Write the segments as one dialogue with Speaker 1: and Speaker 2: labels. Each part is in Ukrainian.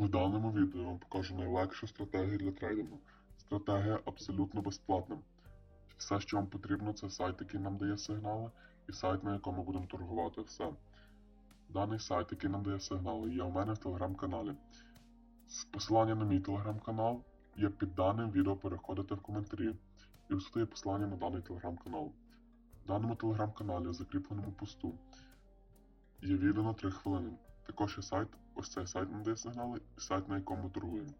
Speaker 1: У даному відео я вам покажу найлегшу стратегію для трейдингу. Стратегія абсолютно безплатна. Все, що вам потрібно, це сайт, який нам дає сигнали, і сайт, на якому будемо торгувати. Все. Даний сайт, який нам дає сигнали, є у мене в телеграм-каналі. Посилання на мій телеграм-канал є під даним відео, переходите в коментарі. І ось є посилання на даний телеграм-канал. В даному телеграм-каналі, закріпленому посту, є відео на 3 хвилини. Також є сайт, ось цей сайт надає сигнали, і сайт, на якому торгуємо.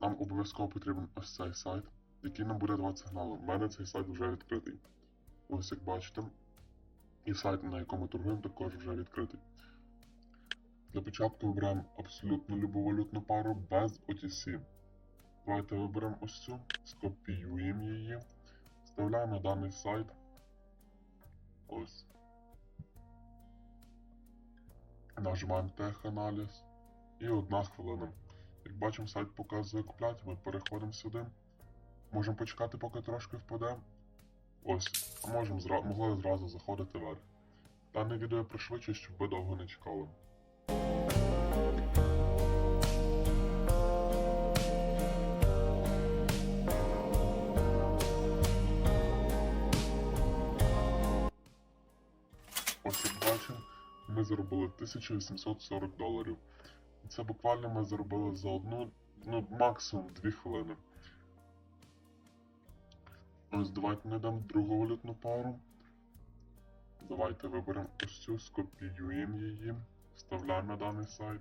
Speaker 1: Нам обов'язково потрібен ось цей сайт, який нам буде давати сигнали. У мене цей сайт вже відкритий. Ось як бачите, і сайт, на якому торгуємо, також вже відкритий. Для початку вибираємо абсолютно любу валютну пару без OTC. Давайте виберемо ось цю, скопіюємо її, вставляємо на даний сайт. Ось. Нажимаємо теханаліз і одна хвилина. Як бачимо, сайт показує купляти, ми переходимо сюди. Можемо почекати, поки трошки впаде. Ось, а можемо зра... могли зразу заходити вверх. Дане відео я пришвидшую, щоб ви довго не чекали. Ось як бачимо, ми заробили 1840 доларів. Це буквально ми заробили за одну, ну максимум 2 хвилини. Ось давайте знайдемо другу валютну пару. Давайте виберемо ось цю, скопіюємо її, вставляємо на даний сайт.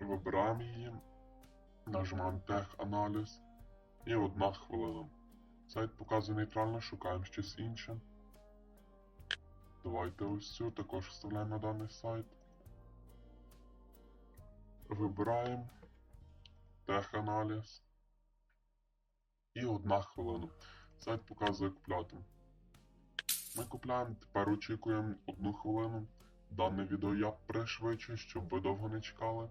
Speaker 1: Вибираємо її, нажимаємо теханаліз і одна хвилина. Сайт показує нейтрально, шукаємо щось інше. Давайте ось цю також вставляємо на даний сайт. Вибираємо теханаліз. І одна хвилина. Сайт показує купляти. Ми купляємо, тепер очікуємо одну хвилину. Дане відео я пришвидшу, щоб ви довго не чекали.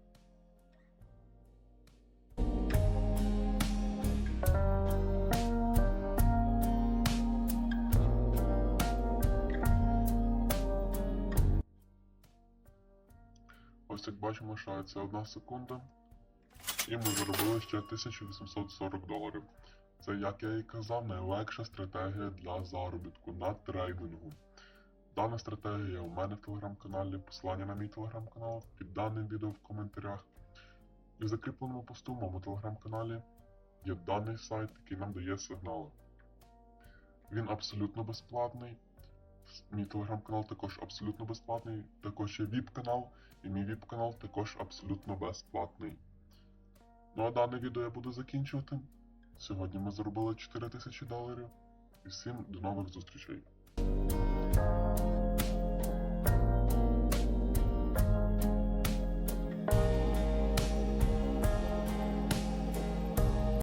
Speaker 1: Ось як бачимо, лишається одна секунда. І ми заробили ще 1840 доларів. Це, як я і казав, найлегша стратегія для заробітку на трейдингу. Дана стратегія у мене в телеграм-каналі, посилання на мій телеграм-канал під даним відео в коментарях. І в закріпленому посту в моєму телеграм-каналі є даний сайт, який нам дає сигнали. Він абсолютно безплатний. Мій телеграм-канал також абсолютно безплатний. Також є VIP-канал, і мій VIP-канал також абсолютно безплатний. Ну а дане відео я буду закінчувати. Сьогодні ми заробили 4000 доларів. І всім до нових зустрічей.